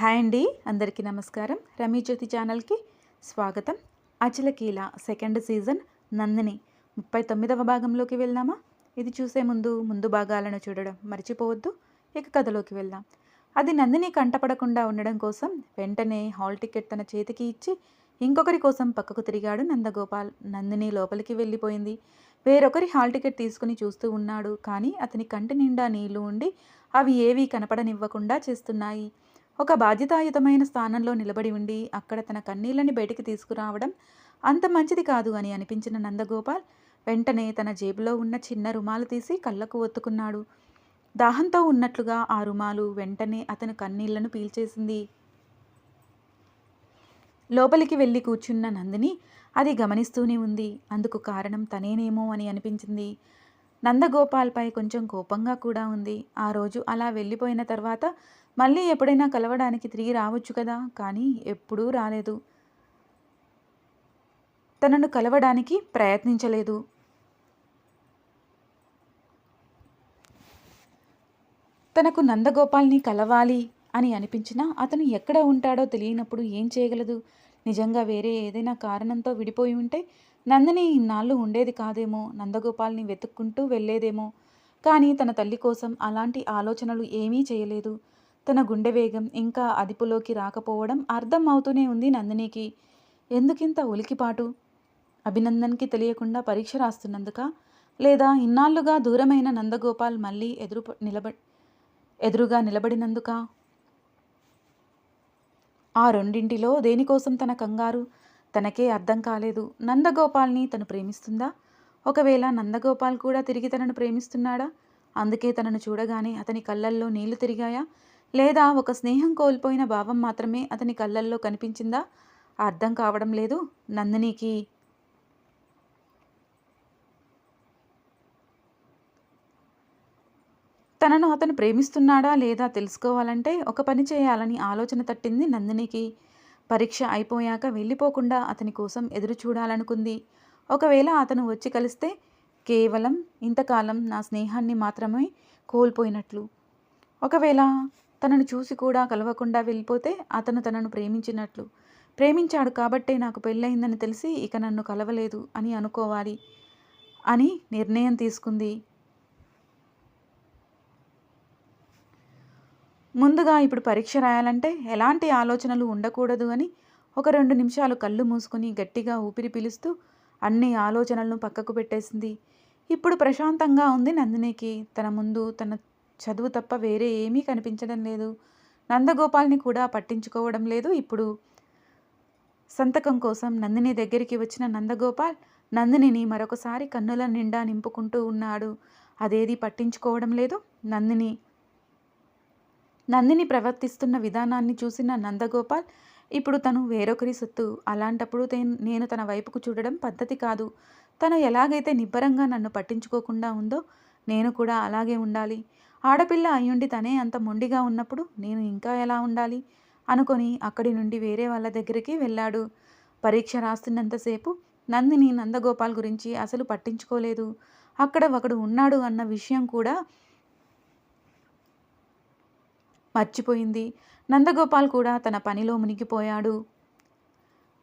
Hi అండి అందరికీ నమస్కారం. రమీ జ్యోతి ఛానల్కి స్వాగతం. అచలకీల సెకండ్ సీజన్ నందిని ముప్పై తొమ్మిదవ భాగంలోకి వెళ్దామా? ఇది చూసే ముందు ముందు భాగాలను చూడడం మర్చిపోవద్దు. ఇక కథలోకి వెళ్దాం. అది నందిని కంటపడకుండా ఉండడం కోసం వెంటనే హాల్ టికెట్ తన చేతికి ఇచ్చి ఇంకొకరి కోసం పక్కకు తిరిగాడు నందగోపాల్. నందిని లోపలికి వెళ్ళిపోయింది. వేరొకరి హాల్ టికెట్ తీసుకుని చూస్తూ ఉన్నాడు. కానీ అతని కంటి నిండా నీళ్ళు ఉండి అవి ఏవీ కనపడనివ్వకుండా చేస్తున్నాయి. ఒక బాధ్యతాయుతమైన స్థానంలో నిలబడి ఉండి అక్కడ తన కన్నీళ్ళని బయటికి తీసుకురావడం అంత మంచిది కాదు అని అనిపించిన నందగోపాల్ వెంటనే తన జేబులో ఉన్న చిన్న రుమాలు తీసి కళ్ళకు ఒత్తుకున్నాడు. దాహంతో ఉన్నట్లుగా ఆ రుమాలు వెంటనే అతను కన్నీళ్ళను పీల్చేసింది. లోపలికి వెళ్ళి కూర్చున్న నందిని అది గమనిస్తూనే ఉంది. అందుకు కారణం తనేనేమో అని అనిపించింది. నందగోపాల్పై కొంచెం కోపంగా కూడా ఉంది. ఆ రోజు అలా వెళ్ళిపోయిన తర్వాత మళ్ళీ ఎప్పుడైనా కలవడానికి తిరిగి రావచ్చు కదా? కానీ ఎప్పుడూ రాలేదు. తనను కలవడానికి ప్రయత్నించలేదు. తనకు నందగోపాల్ని కలవాలి అని అనిపించినా అతను ఎక్కడ ఉంటాడో తెలియనప్పుడు ఏం చేయగలదు? నిజంగా వేరే ఏదైనా కారణంతో విడిపోయి ఉంటే నందిని ఇన్నాళ్ళు ఉండేది కాదేమో నందగోపాల్ని వెతుక్కుంటూ వెళ్ళేదేమో. కానీ తన తల్లి కోసం అలాంటి ఆలోచనలు ఏమీ చేయలేదు. తన గుండె వేగం ఇంకా అదుపులోకి రాకపోవడం అర్థం అవుతూనే ఉంది నందినికి. ఎందుకింత ఉలికిపాటు? అభినందన్కి తెలియకుండా పరీక్ష రాస్తున్నందుక? లేదా ఇన్నాళ్ళుగా దూరమైన నందగోపాల్ మళ్ళీ ఎదురు నిలబ ఎదురుగా నిలబడినందుక? ఆ రెండింటిలో దేనికోసం తన కంగారు? తనకే అర్థం కాలేదు. నందగోపాల్ని తను ప్రేమిస్తుందా? ఒకవేళ నందగోపాల్ కూడా తిరిగి తనను ప్రేమిస్తున్నాడా? అందుకే తనను చూడగానే అతని కళ్ళల్లో నీళ్ళు తిరిగాయా? లేదా ఒక స్నేహం కోల్పోయిన భావం మాత్రమే అతని కళ్ళల్లో కనిపించిందా? అర్థం కావడం లేదు. నందినికి తనను అతను ప్రేమిస్తున్నాడా లేదా తెలుసుకోవాలంటే ఒక పని చేయాలని ఆలోచన తట్టింది నందినికి. పరీక్ష అయిపోయాక వెళ్ళిపోకుండా అతని కోసం ఎదురు చూడాలనుకుంది ఒకవేళ అతను వచ్చి కలిస్తే కేవలం ఇంతకాలం నా స్నేహాన్ని మాత్రమే కోల్పోయినట్లు. ఒకవేళ తనను చూసి కూడా కలవకుండా వెళ్ళిపోతే అతను తనను ప్రేమించినట్లు. ప్రేమించాడు కాబట్టే నాకు పెళ్ళయిందని తెలిసి ఇక నన్ను కలవలేదు అని అనుకోవాలి అని నిర్ణయం తీసుకుంది. ముందుగా ఇప్పుడు పరీక్ష రాయాలంటే ఎలాంటి ఆలోచనలు ఉండకూడదు అని ఒక రెండు నిమిషాలు కళ్ళు మూసుకొని గట్టిగా ఊపిరి పీలుస్తూ అన్ని ఆలోచనలను పక్కకు పెట్టేసింది. ఇప్పుడు ప్రశాంతంగా ఉంది నందినికి. తన ముందు తన చదువు తప్ప వేరే ఏమీ కనిపించడం లేదు. నందగోపాల్ని కూడా పట్టించుకోవడం లేదు ఇప్పుడు. సంతకం కోసం నందిని దగ్గరికి వచ్చిన నందగోపాల్ నందినిని మరొకసారి కన్నుల నిండా నింపుకుంటూ ఉన్నాడు. అదేది పట్టించుకోవడం లేదు? నందిని నందిని ప్రవర్తిస్తున్న విధానాన్ని చూసిన నందగోపాల్ ఇప్పుడు తను వేరొకరి సొత్తు. అలాంటప్పుడు నేను తన వైపుకు చూడడం పద్ధతి కాదు. తను ఎలాగైతే నిబ్బరంగా నన్ను పట్టించుకోకుండా ఉందో నేను కూడా అలాగే ఉండాలి. ఆడపిల్ల అయ్యుండి తనే అంత మొండిగా ఉన్నప్పుడు నేను ఇంకా ఎలా ఉండాలి? అనుకొని అక్కడి నుండి వేరే వాళ్ళ దగ్గరికి వెళ్ళాడు. పరీక్ష రాస్తున్నంతసేపు నందిని నందగోపాల్ గురించి అసలు పట్టించుకోలేదు. అక్కడ ఒకడు ఉన్నాడు అన్న విషయం కూడా మర్చిపోయింది. నందగోపాల్ కూడా తన పనిలో మునిగిపోయాడు.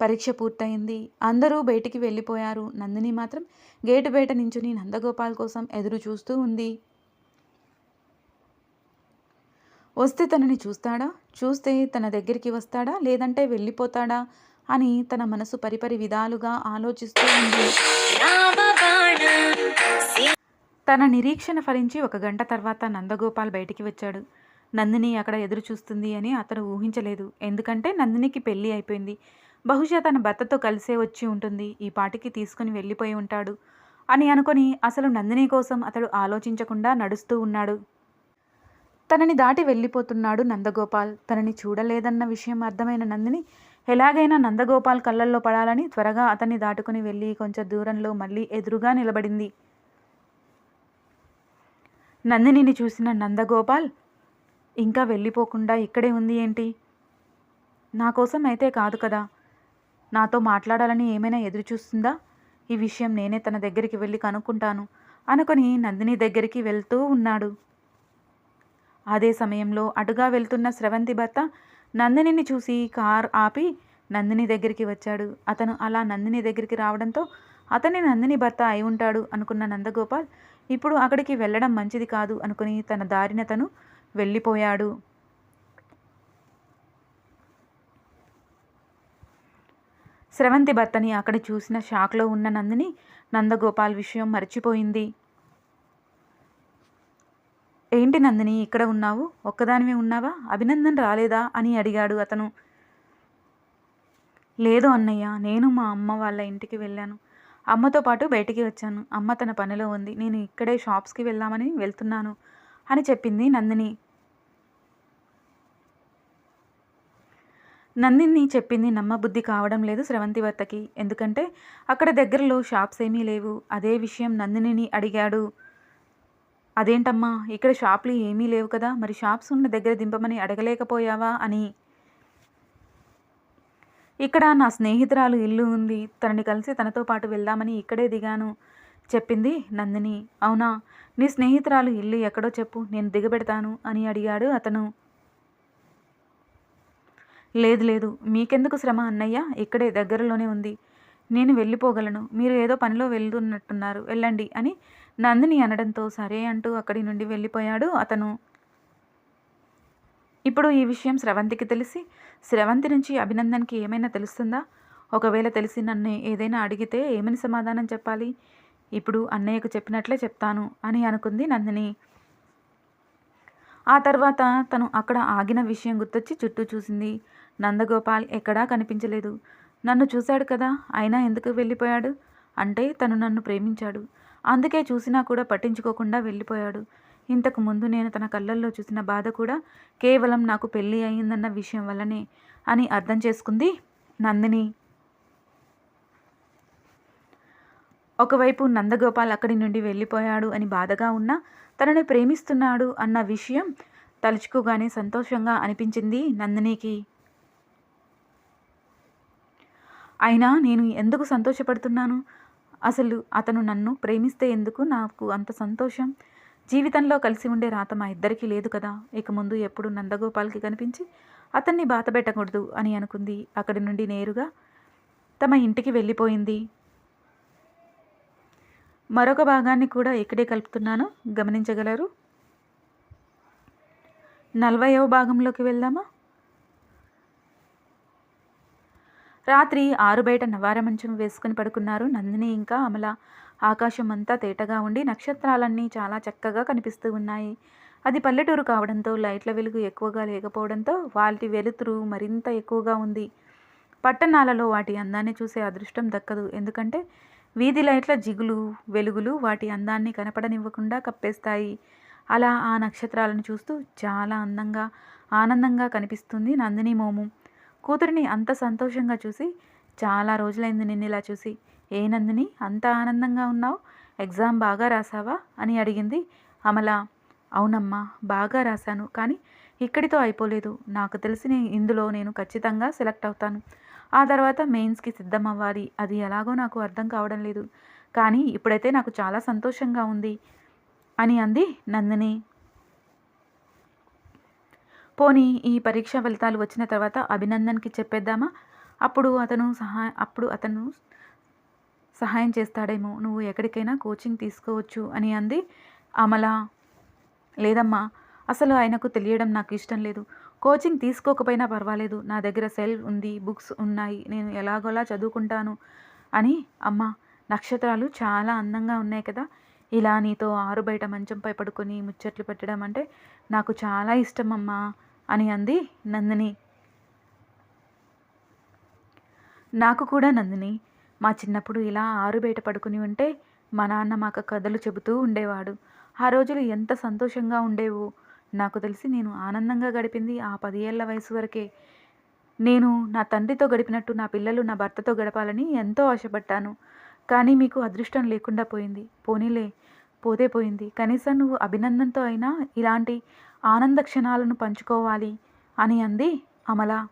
పరీక్ష పూర్తయింది. అందరూ బయటికి వెళ్ళిపోయారు. నందిని మాత్రం గేటు బయట నించుని నందగోపాల్ కోసం ఎదురు చూస్తూ ఉంది. వస్తే తనని చూస్తాడా? చూస్తే తన దగ్గరికి వస్తాడా? లేదంటే వెళ్ళిపోతాడా? అని తన మనసు పరిపరి విధాలుగా ఆలోచిస్తూ ఉంది. తన నిరీక్షణ ఫలించి ఒక గంట తర్వాత నందగోపాల్ బయటికి వచ్చాడు. నందిని అక్కడ ఎదురు చూస్తుంది అని అతను ఊహించలేదు. ఎందుకంటే నందినికి పెళ్ళి అయిపోయింది. బహుశా తన భర్తతో కలిసే వచ్చి ఉంటుంది. ఈ పాటికి తీసుకుని వెళ్ళిపోయి ఉంటాడు అని అనుకొని అసలు నందిని కోసం అతడు ఆలోచించకుండా నడుస్తూ ఉన్నాడు. తనని దాటి వెళ్ళిపోతున్నాడు నందగోపాల్. తనని చూడలేదన్న విషయం అర్థమైన నందిని ఎలాగైనా నందగోపాల్ కళ్ళల్లో పడాలని త్వరగా అతన్ని దాటుకుని వెళ్ళి కొంచెం దూరంలో మళ్ళీ ఎదురుగా నిలబడింది. నందినిని చూసిన నందగోపాల్ ఇంకా వెళ్ళిపోకుండా ఇక్కడే ఉంది ఏంటి? నా కోసం అయితే కాదు కదా. నాతో మాట్లాడాలని ఏమైనా ఎదురు చూస్తుందా? ఈ విషయం నేనే తన దగ్గరికి వెళ్ళి కనుక్కుంటాను. అనుకొని నందిని దగ్గరికి వెళ్తూ ఉన్నాడు. అదే సమయంలో అటుగా వెళ్తున్న స్రవంతి భర్త నందినిని చూసి కార్ ఆపి నందిని దగ్గరికి వచ్చాడు. అతను అలా నందిని దగ్గరికి రావడంతో అతని నందిని భర్త అయి ఉంటాడు అనుకున్న నందగోపాల్ ఇప్పుడు అక్కడికి వెళ్ళడం మంచిది కాదు అనుకుని తన దారిన తను వెళ్ళిపోయాడు. స్రవంతి భర్తని అక్కడ చూసిన షాక్లో ఉన్న నందిని నందగోపాల్ విషయం మర్చిపోయింది. ఏంటి నందిని ఇక్కడ ఉన్నావు? ఒక్కదానివే ఉన్నావా? అభినందన్ రాలేదా? అని అడిగాడు అతను. లేదు అన్నయ్య నేను మా అమ్మ వాళ్ళ ఇంటికి వెళ్ళాను. అమ్మతో పాటు బయటికి వచ్చాను. అమ్మ తన పనిలో ఉంది. నేను ఇక్కడే షాప్స్కి వెళ్దామని వెళ్తున్నాను అని చెప్పింది నందిని. నందిని చెప్పింది నమ్మబుద్ధి కావడం లేదు స్రవంతివర్తకి ఎందుకంటే అక్కడ దగ్గరలో షాప్స్ ఏమీ లేవు. అదే విషయం నందినిని అడిగాడు. అదేంటమ్మా ఇక్కడ షాప్లు ఏమీ లేవు కదా మరి షాప్స్ ఉన్న దగ్గర దింపమని అడగలేకపోయావా అని. ఇక్కడ నా స్నేహితురాలు ఇల్లు ఉంది తనని కలిసి తనతో పాటు వెళ్దామని ఇక్కడే దిగాను చెప్పింది నందిని. అవునా నీ స్నేహితురాలు ఇల్లు ఎక్కడో చెప్పు నేను దిగబెడతాను అని అడిగాడు అతను. లేదు లేదు. మీకెందుకు శ్రమ అన్నయ్య? ఇక్కడే దగ్గరలోనే ఉంది. నేను వెళ్ళిపోగలను. మీరు ఏదో పనిలో వెళ్తున్నట్టున్నారు. వెళ్ళండి అని నందిని అనడంతో సరే అంటూ అక్కడి నుండి వెళ్ళిపోయాడు అతను. ఇప్పుడు ఈ విషయం స్రవంతికి తెలిసి స్రవంతి నుంచి అభినందన్కి ఏమైనా తెలుస్తుందా? ఒకవేళ తెలిసి నన్ను ఏదైనా అడిగితే ఏమని సమాధానం చెప్పాలి? ఇప్పుడు అన్నయ్యకు చెప్పినట్లే చెప్తాను అని అనుకుంది నందిని. ఆ తర్వాత తను అక్కడ ఆగిన విషయం గుర్తొచ్చి చుట్టూ చూసింది. నందగోపాల్ ఎక్కడా కనిపించలేదు. నన్ను చూశాడు కదా అయినా ఎందుకు వెళ్ళిపోయాడు? అంటే తను నన్ను ప్రేమించాడు. అందుకే చూసినా కూడా పట్టించుకోకుండా వెళ్ళిపోయాడు. ఇంతకు ముందు నేను తన కళ్ళల్లో చూసిన బాధ కూడా కేవలం నాకు పెళ్ళి అయిందన్న విషయం వల్లనే అని అర్థం చేసుకుంది నందిని. ఒకవైపు నందగోపాల్ అక్కడి నుండి వెళ్ళిపోయాడు అని బాధగా ఉన్నా తనని ప్రేమిస్తున్నాడు అన్న విషయం తలుచుకోగానే సంతోషంగా అనిపించింది నందినికి. అయినా నేను ఎందుకు సంతోషపడుతున్నాను? అసలు అతను నన్ను ప్రేమిస్తే ఎందుకు నాకు అంత సంతోషం? జీవితంలో కలిసి ఉండే రాత మా ఇద్దరికీ లేదు కదా. ఇక ముందు ఎప్పుడు నందగోపాల్కి కనిపించి అతన్ని బాత పెట్టకూడదు అని అనుకుంది. అక్కడి నుండి నేరుగా తమ ఇంటికి వెళ్ళిపోయింది. మరొక భాగాన్ని కూడా ఇక్కడే కలుపుతున్నాను. గమనించగలరు? నలభైవ భాగంలోకి వెళ్దామా? రాత్రి ఆరు బయట నవార మంచం వేసుకుని పడుకున్నారు. నందిని ఇంకా అమల. ఆకాశం అంతా తేటగా ఉండి నక్షత్రాలన్నీ చాలా చక్కగా కనిపిస్తూ ఉన్నాయి. అది పల్లెటూరు కావడంతో లైట్ల వెలుగు ఎక్కువగా లేకపోవడంతో వాటి వెలుతురు మరింత ఎక్కువగా ఉంది. పట్టణాలలో వాటి అందాన్ని చూసే అదృష్టం దక్కదు. ఎందుకంటే వీధి లైట్ల జిగులు వెలుగులు వాటి అందాన్ని కనపడనివ్వకుండా కప్పేస్తాయి. అలా ఆ నక్షత్రాలను చూస్తూ చాలా అందంగా ఆనందంగా కనిపిస్తుంది నందిని మోము. కూతురిని అంత సంతోషంగా చూసి చాలా రోజులైంది నిన్ను ఇలా చూసి. ఏ నందిని అంత ఆనందంగా ఉన్నావు? ఎగ్జామ్ బాగా రాసావా? అని అడిగింది అమల. అవునమ్మా బాగా రాశాను కానీ ఇక్కడితో అయిపోలేదు. నాకు తెలిసి ఇందులో నేను ఖచ్చితంగా సెలెక్ట్ అవుతాను. ఆ తర్వాత మెయిన్స్కి సిద్ధం అవ్వాలి అది ఎలాగో నాకు అర్థం కావడం లేదు. కానీ ఇప్పుడైతే నాకు చాలా సంతోషంగా ఉంది అని అంది నందిని. పోనీ ఈ పరీక్ష ఫలితాలు వచ్చిన తర్వాత అభినందన్కి చెప్పేద్దామా? అప్పుడు అతను సహాయ అప్పుడు అతను సహాయం చేస్తాడేమో. నువ్వు ఎక్కడికైనా కోచింగ్ తీసుకోవచ్చు అని అంది అమల. లేదమ్మా అసలు ఆయనకు తెలియడం నాకు ఇష్టం లేదు. కోచింగ్ తీసుకోకపోయినా పర్వాలేదు. నా దగ్గర సెల్ ఉంది బుక్స్ ఉన్నాయి. నేను ఎలాగోలా చదువుకుంటాను అని అమ్మ. నక్షత్రాలు చాలా అందంగా ఉన్నాయి కదా. ఇలా నీతో ఆరు బయట మంచంపై పడుకొని ముచ్చట్లు పెట్టడం అంటే నాకు చాలా ఇష్టం అమ్మా. అని అంది నందిని. నాకు కూడా నందిని మా చిన్నప్పుడు ఇలా ఆరు బయట పడుకుని ఉంటే మా నాన్న మాకు కథలు చెబుతూ ఉండేవాడు. ఆ రోజులు ఎంత సంతోషంగా ఉండేవో. నాకు తెలిసి నేను ఆనందంగా గడిపింది ఆ పది ఏళ్ళ వయసు వరకే. నేను నా తండ్రితో గడిపినట్టు నా పిల్లలు నా భర్తతో గడపాలని ఎంతో ఆశపడ్డాను. కానీ మీకు అదృష్టం లేకుండా పోయింది. పోనీలే పోతే పోయింది. కనీసం నువ్వు అభినందనతో అయినా ఇలాంటి ఆనంద క్షణాలను పంచుకోవాలి అని అంది అమల.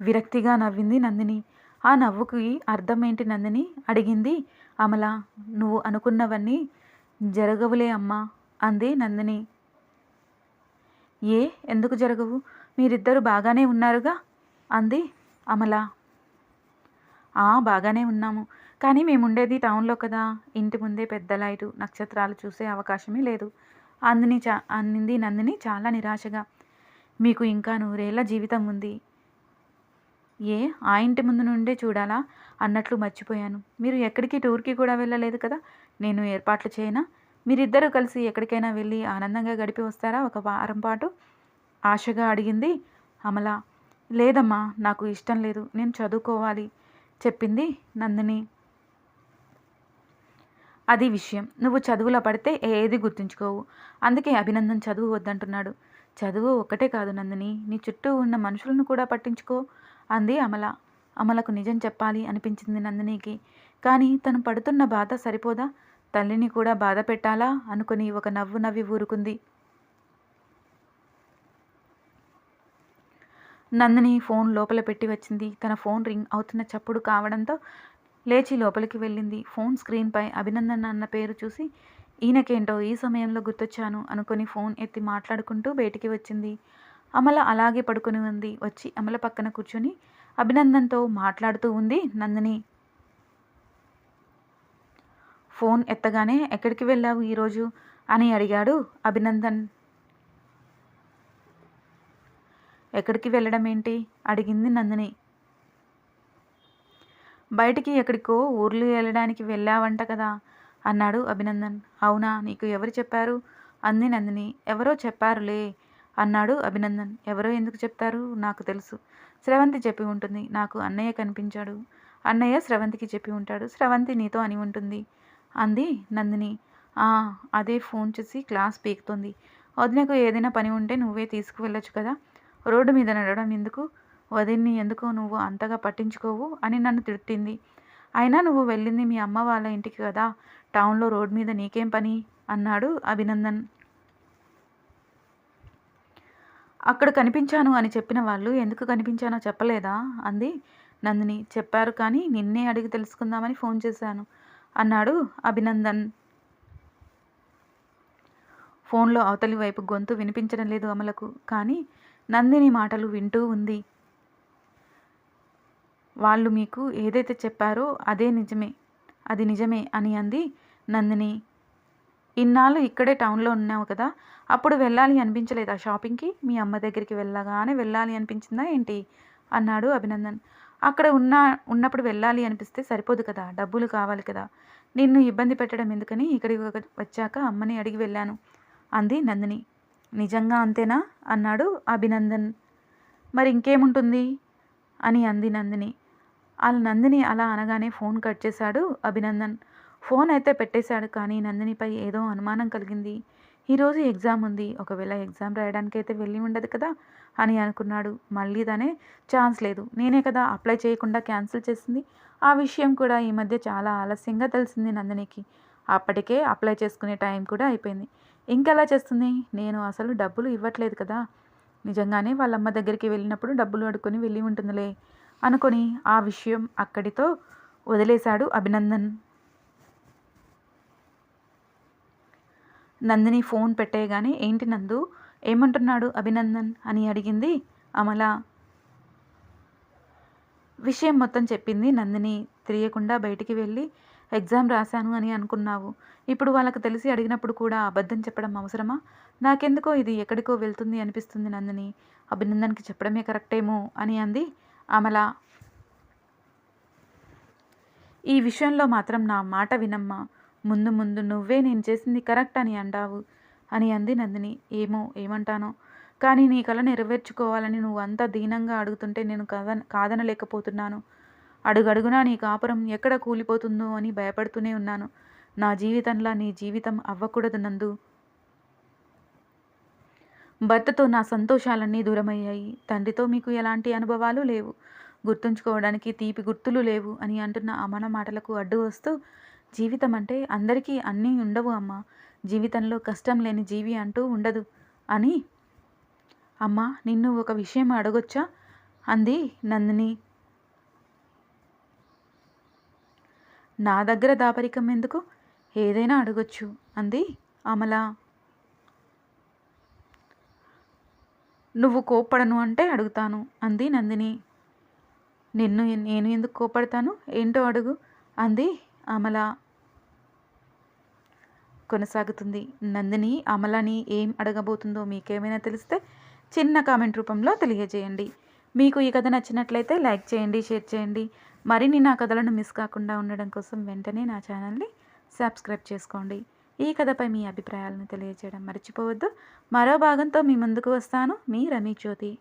విరక్తిగా నవ్వింది నందిని. ఆ నవ్వుకి అర్థం ఏంటి నందిని? అడిగింది అమల. నువ్వు అనుకున్నవన్నీ జరగవులే అమ్మా అంది నందిని. ఏ? ఎందుకు జరగవు? మీరిద్దరు బాగానే ఉన్నారుగా అంది అమల. "ఆ, బాగానే ఉన్నాము. కానీ మేముండేది టౌన్లో కదా. ఇంటి ముందే పెద్ద లైటు నక్షత్రాలు చూసే అవకాశమే లేదు. అందిని చా అంది నందిని చాలా నిరాశగా. మీకు ఇంకా నూరేళ్ళ జీవితం ఉంది. ఏ ఆ ఇంటి ముందు నుండే చూడాలా? అన్నట్లు మర్చిపోయాను. మీరు ఎక్కడికి టూర్కి కూడా వెళ్ళలేదు కదా? నేను ఏర్పాట్లు చేయనా? మీరిద్దరూ కలిసి ఎక్కడికైనా వెళ్ళి ఆనందంగా గడిపి వస్తారా? ఒక వారం పాటు? ఆశగా అడిగింది అమల. లేదమ్మా నాకు ఇష్టం లేదు. నేను చదువుకోవాలి చెప్పింది నందిని. అది విషయం. నువ్వు చదువులో పడితే ఏది గుర్తుంచుకోవు. అందుకే అభినందన్ చదువు వద్దంటున్నాడు. చదువు ఒక్కటే కాదు నందిని. నీ చుట్టూ ఉన్న మనుషులను కూడా పట్టించుకో. అంది అమల. అమలకు నిజం చెప్పాలి అనిపించింది నందినికి. కానీ తను పడుతున్న బాధ సరిపోదా? తల్లిని కూడా బాధ పెట్టాలా? అనుకుని ఒక నవ్వు నవ్వి ఊరుకుంది. నందిని ఫోన్ లోపల పెట్టి వచ్చింది. తన ఫోన్ రింగ్ అవుతున్న చప్పుడు కావడంతో లేచి లోపలికి వెళ్ళింది. ఫోన్ స్క్రీన్పై అభినందన్ అన్న పేరు చూసి ఈయనకేంటో ఈ సమయంలో గుర్తొచ్చాను అనుకుని ఫోన్ ఎత్తి మాట్లాడుకుంటూ బయటికి వచ్చింది. అమల అలాగే పడుకుని ఉంది. వచ్చి అమల పక్కన కూర్చొని అభినందన్తో మాట్లాడుతూ ఉంది నందిని ఫోన్ ఎత్తగానే ఎక్కడికి వెళ్ళావు ఈరోజు అని అడిగాడు అభినందన్. ఎక్కడికి వెళ్ళడం ఏంటి అడిగింది నందిని. బయటికి ఎక్కడికో ఊర్లు వెళ్ళడానికి వెళ్ళావంట కదా అన్నాడు అభినందన్. అవునా నీకు ఎవరు చెప్పారు? అంది నందిని. ఎవరో చెప్పారులే అన్నాడు అభినందన్. ఎవరో ఎందుకు చెప్తారు? నాకు తెలుసు. స్రవంతి చెప్పి ఉంటుంది. నాకు అన్నయ్య కనిపించాడు. అన్నయ్య స్రవంతికి చెప్పి ఉంటాడు. స్రవంతి నీతో అని ఉంటుంది. అంది నందిని. "ఆ, అదే ఫోన్ చేసి క్లాస్ పీకుతుంది. వదినకు ఏదైనా పని ఉంటే నువ్వే తీసుకువెళ్ళొచ్చు కదా. రోడ్డు మీద నడవడం ఎందుకు? వదిన్ని ఎందుకు నువ్వు అంతగా పట్టించుకోవు అని నన్ను తిట్టింది అయినా నువ్వు వెళ్ళింది మీ అమ్మ వాళ్ళ ఇంటికి కదా టౌన్లో రోడ్ మీద నీకేం పని? అన్నాడు అభినందన్. అక్కడ కనిపించాను అని చెప్పిన వాళ్ళు ఎందుకు కనిపించానో చెప్పలేదా? అంది నందిని. చెప్పారు కానీ నిన్నే అడిగి తెలుసుకుందామని ఫోన్ చేశాను అన్నాడు అభినందన్. ఫోన్లో అవతలి వైపు గొంతు వినిపించడం లేదు అమలకు కానీ నందిని మాటలు వింటూ ఉంది. వాళ్ళు మీకు ఏదైతే చెప్పారో అదే నిజమే. అది నిజమే అని అంది నందిని. ఇన్నాళ్ళు ఇక్కడే టౌన్లో ఉన్నావు కదా అప్పుడు వెళ్ళాలి అనిపించలేదా షాపింగ్కి? మీ అమ్మ దగ్గరికి వెళ్ళగానే వెళ్ళాలి అనిపించిందా ఏంటి? అన్నాడు అభినందన్. అక్కడ ఉన్న ఉన్నప్పుడు వెళ్ళాలి అనిపిస్తే సరిపోదు కదా డబ్బులు కావాలి కదా. నిన్ను ఇబ్బంది పెట్టడం ఎందుకని ఇక్కడికి వచ్చాక అమ్మని అడిగి వెళ్ళాను అంది నందిని. నిజంగా అంతేనా? అన్నాడు అభినందన్. మరి ఇంకేముంటుంది? అని అంది నందిని. వాళ్ళ నందిని అలా అనగానే ఫోన్ కట్ చేశాడు అభినందన్. ఫోన్ అయితే పెట్టేశాడు కానీ నందినిపై ఏదో అనుమానం కలిగింది. ఈరోజు ఎగ్జామ్ ఉంది. ఒకవేళ ఎగ్జామ్ రాయడానికి అయితే వెళ్ళి ఉండదు కదా అని అనుకున్నాడు. మళ్ళీ దానే ఛాన్స్ లేదు. నేనే కదా అప్లై చేయకుండా క్యాన్సిల్ చేసింది. ఆ విషయం కూడా ఈ మధ్య చాలా ఆలస్యంగా తెలిసింది నందినికి. అప్పటికే అప్లై చేసుకునే టైం కూడా అయిపోయింది. ఇంకెలా చేస్తుంది? నేను అసలు డబ్బులు ఇవ్వట్లేదు కదా. నిజంగానే వాళ్ళ అమ్మ దగ్గరికి వెళ్ళినప్పుడు డబ్బులు అడుక్కొని వెళ్ళి ఉంటుందిలే. అనుకొని ఆ విషయం అక్కడితో వదిలేశాడు అభినందన్. నందిని ఫోన్ పెట్టేయగానే ఏంటి నందు? ఏమంటున్నాడు అభినందన్? అని అడిగింది అమల. విషయం మొత్తం చెప్పింది నందిని. తెలియకుండా బయటికి వెళ్ళి ఎగ్జామ్ రాశాను అని అనుకున్నావు. ఇప్పుడు వాళ్ళకి తెలిసి అడిగినప్పుడు కూడా అబద్ధం చెప్పడం అవసరమా? నాకెందుకో ఇది ఎక్కడికో వెళ్తుంది అనిపిస్తుంది నందిని. అభినందన్కి చెప్పడమే కరెక్టేమో? అని అంది అమల. ఈ విషయంలో మాత్రం నా మాట వినమ్మా. ముందు ముందు నువ్వే నేను చేసింది కరెక్ట్ అని అంటావు అని అంది నందిని. ఏమో ఏమంటానో. కానీ నీ కళ నెరవేర్చుకోవాలని నువ్వు అంతా దీనంగా అడుగుతుంటే నేను కద కాదనలేకపోతున్నాను. అడుగడుగునా నీ కాపురం ఎక్కడ కూలిపోతుందో అని భయపడుతూనే ఉన్నాను. నా జీవితంలా నీ జీవితం అవ్వకూడదు నందు. భర్తతో నా సంతోషాలన్నీ దూరమయ్యాయి. తండ్రితో మీకు ఎలాంటి అనుభవాలు లేవు. గుర్తుంచుకోవడానికి తీపి గుర్తులు లేవు అని అంటున్న అమన మాటలకు అడ్డు వస్తూ జీవితం అంటే అందరికీ అన్నీ ఉండవు అమ్మ. జీవితంలో కష్టం లేని జీవి అంటూ ఉండదు అని. అమ్మా నిన్ను ఒక విషయం అడగొచ్చా? అంది నందిని. నా దగ్గర దాపరికం ఎందుకు? ఏదైనా అడగొచ్చు అంది అమల. నువ్వు కోప్పడను అంటే అడుగుతాను అంది నందిని. నిన్ను నేను ఎందుకు కోపడతాను ఏంటో అడుగు అంది అమల. కొనసాగుతుంది. నందిని అమలని ఏం అడగబోతుందో మీకేమైనా తెలిస్తే చిన్న కామెంట్ రూపంలో తెలియజేయండి. మీకు ఈ కథ నచ్చినట్లయితే లైక్ చేయండి షేర్ చేయండి. మరిన్ని నా కథలను మిస్ కాకుండా ఉండడం కోసం వెంటనే నా ఛానల్ని సబ్స్క్రైబ్ చేసుకోండి. ఈ కథపై మీ అభిప్రాయాలను తెలియజేయడం మర్చిపోవద్దు. మరో భాగంతో మీ ముందుకు వస్తాను. మీ రమీ జ్యోతి.